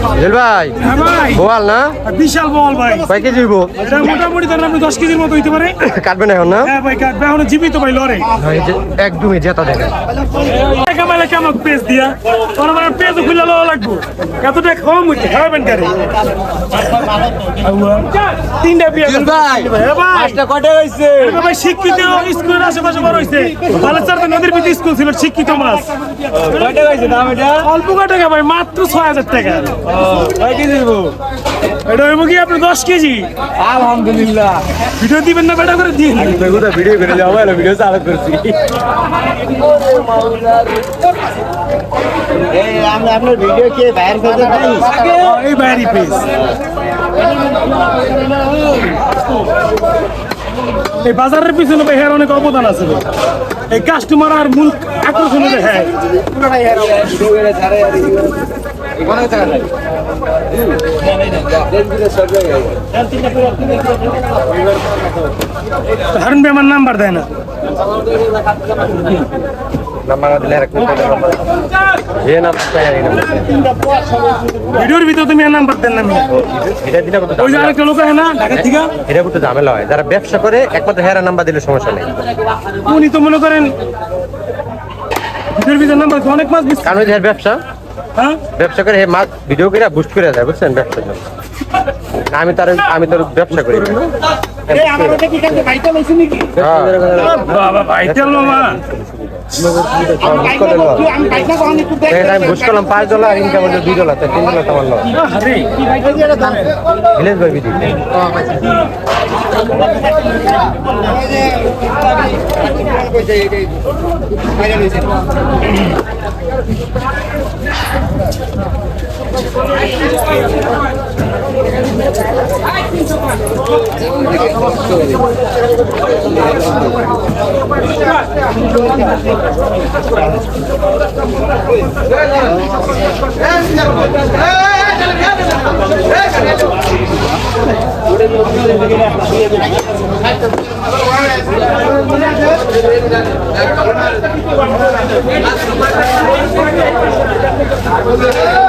Papa. Jail ভাই? হ্যাঁ ভাই। বোয়াল না? বিশাল বল ভাই। কয় কেজি হইব? এটা মোটামুটি ধরেন আপনি দশ কেজির মতো হইতে পারে। কাটবেন এখন না? হ্যাঁ ভাই কাটবে। এখন জীবিত ভাই লড়ে। এই যে একদমই জেতা দেখেন। কামাইলে কেমন পেজ দিয়া? তোর আমার পেজ খুলে লওয়া লাগবো। কতটা কম হইতে খাবেন কারে? তিনটা বিয়ে ভাই। ভাই। কটে হয়েছে এটা ভাই শিক্ষিত স্কুলের আশেপাশে বড় হয়েছে বালেচার নদীর ভিতরে স্কুল ছিল শিক্ষিত মাছ। কটে হয়েছে দাম এটা? অল্প কয় টাকা ভাই মাত্র ছয় হাজার টাকা। কয় কেজি দিব এটা হইব কি আপনি দশ কেজি? আলহামদুলিল্লাহ ভিডিও দিবেন না বেটা করে দিন ভিডিও করে যাব ভিডিও চালু করছি এই আমরা আপনার ভিডিও কি বাইর করতে পারি এই বাইরি পেজ এই বাজারের পিছনে ভাই হের অনেক অবদান আছে। এই কাস্টমার আর মূল আকর্ষণ হ্যাঁ হারুন আমার নাম্বার দেয় না। ঝামেলা হয় যারা ব্যবসা করে একমাত্র হেরা নাম্বার দিলে সমস্যা নেই উনি তো মনে করেন, ভিডিওর ভিতরে নাম্বার অনেক দিচ্ছে কারণ ব্যবসা ব্যবসা করে মাছ ভিডিও করে বুস্ট করে যায় বুঝছেন ব্যবসার জন্য। আমি তার আমি তোর ব্যবসা করি। না। ভাই আমি বুঝ করলাম পাঁচ ডলার ইনকাম হচ্ছে দুই ডলার তিন ডলার তোমার লস ভিলেজ বাই বিধি তিন কেজি ওজনের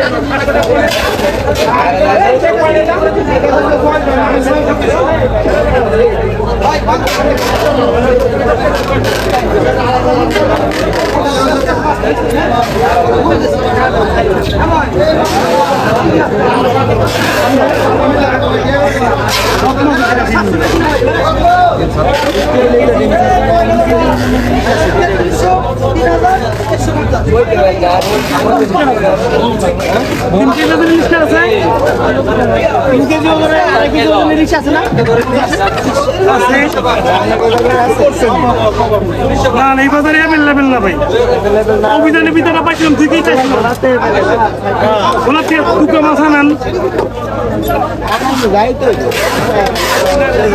তিন কেজি কেজি না এই বাজারে অ্যাভেলেবেল না ভাই অভিযানে বিধাটা পাইছিলাম ঠিকই চাইছিল ওনার থেকে দুটো মাছ আনান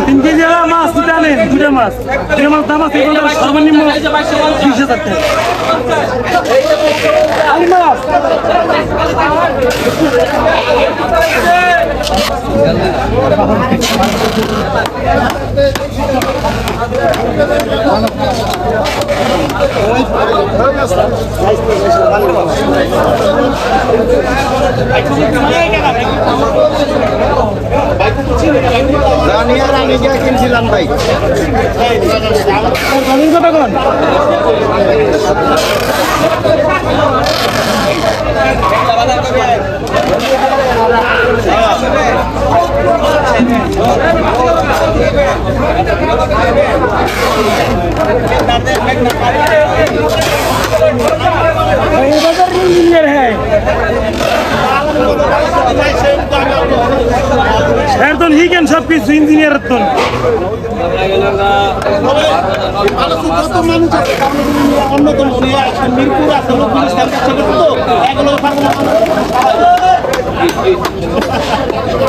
তিন কেজি মাছ দুটো আনেন দুটো মাছ দুটো মাছ দাম আছে সর্বনিম্ন বিশ হাজার টাকা মাছ রানিয়া আমি গিয়া কিনছিলাম ভাই রানির কথা কোন এখন হি কেন সব কিছু ইঞ্জিনিয়ার তো অন্যতম মিরপুর আসলে পুলিশ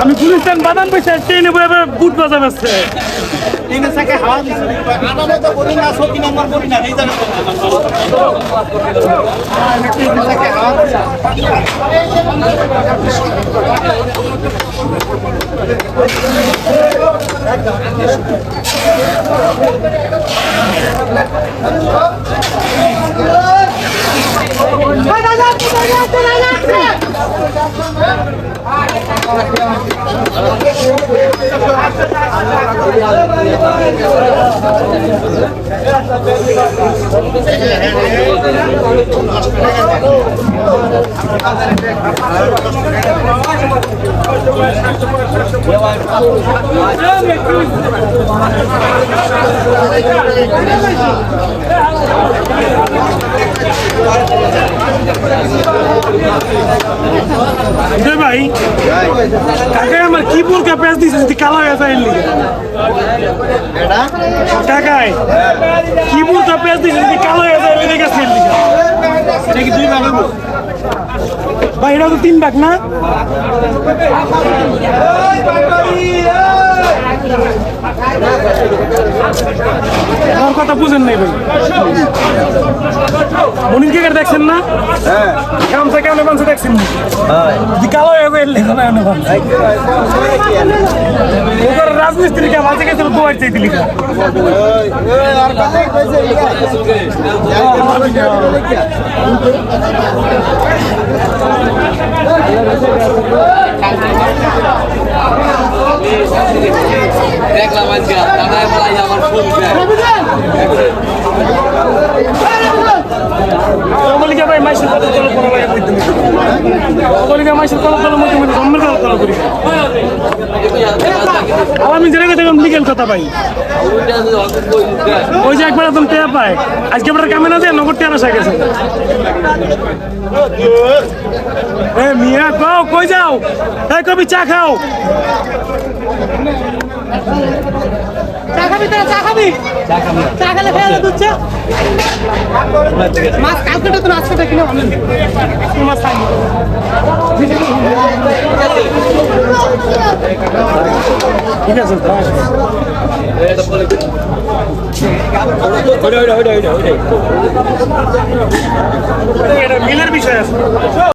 আমি গুলিস্তান বাদাম পয়সা ট্রেনে বয়ে বয়ে বুট বাজা বেসছে তিনের সাকে হাওয়া দিচ্ছে আনামে তো বলি না সকি নাম্বার বলি না এই জায়গা তিনের সাকে হাওয়া দিচ্ছে দে ভাই। কাকাই আমার কি বোরকা পেঁচ দিছে যদি কালো হয়ে যায় কাকাই কি বোরকা পেঁচ দিছে যদি কালো হয়ে যায় এলি গেছে এলি এটা কি দুই ভাগে ভাই এটা তো তিন ভাগ না? আমার কথা বুঝেন নাই ভাই মনির কে দেখছেন না হ্যাঁ গামছা কেমন বানছে দেখছেন কালো হয়ে হয়ে বানছে ওদের রাজমিস্ত্রি কে বাজে গেছিল দুয়ার চাইতে লিখা আর কথা কইছে দেখলাম আজকে দাদায় বলাই আমার ফোন অমলিকা ভাই, মাইসের কত তল করা লাগে আমি গেছি লিগেল কথা ভাই। ওই যে একবার একদম টেয়া পায়। আজকে আপনার কামে না যায় নগদ টেয়া গেছে। এ মিয়া কও কই যাও? এই কবি চা খাও। চা খাবি তোরা চা খাবি? চা খেলে খেয়ে দুধ চা। মাছ কালকে তো আজকে মাছ খাই। ঠিক আছে এটা মিলের বিষয় আছে।